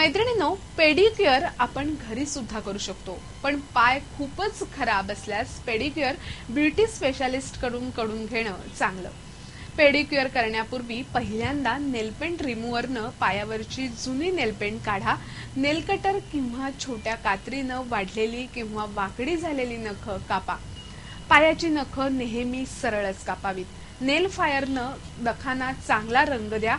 मैत्रिणीनो pedicure आपण घरी सुद्धा करू शकतो. पण पाय खूपच खराब असल्यास पेडिक्युअर ब्युटी स्पेशालिस्टकडून करून घेणं चांगलं. पेडिक्युअर करण्यापूर्वी पहिल्यांदा नेलपेंट रिमूव्हरनं पायावरची जुनी नेलपेंट काढा. नेलकटर किंवा छोट्या कात्रीनं वाढलेली किंवा वाकडी झालेली नख कापा. पायाची नख नेहमी सरळच कापावीत. नेल फायरनं नखांना चांगला रंग द्या.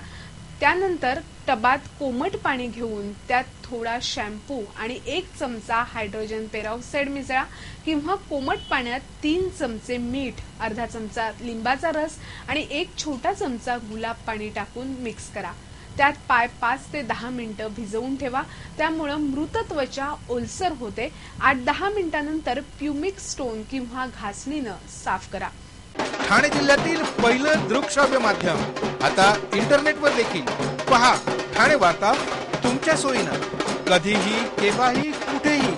त्यानंतर टबात कोमट पाणी घेऊन त्यात थोडा शॅम्पू आणि एक चमचा हायड्रोजन पेरॉक्साईड मिसळा किंवा कोमट पाण्यात तीन चमचे मीठ अर्धा चमचा लिंबाचा रस आणि एक छोटा चमचा गुलाब पाणी टाकून मिक्स करा. त्यात पाय पाच ते दहा मिनिटं भिजवून ठेवा. त्यामुळं मृत त्वचा ओलसर होते. आठ दहा मिनिटांनंतर प्युमिक स्टोन किंवा घासणीनं साफ करा. ठाणे जिल्ह्यातील पहिलं दृकश्राव्य माध्यम. आता इंटरनेटवर देखील. पहा ठाणे वार्ता तुमच्या सोयीनं. कधीही केव्हाही कुठेही.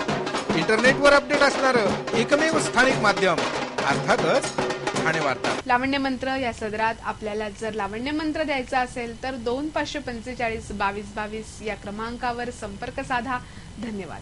इंटरनेटवर अपडेट असणारं एकमेव स्थानिक माध्यम. अर्थातच ठाणे वार्ता. लावण्य मंत्र या सदरात आपल्याला जर लावण्य मंत्र द्यायचा असेल तर दोन पाचशे पंचेचाळीस बावीस बावीस या क्रमांकावर संपर्क साधा. धन्यवाद.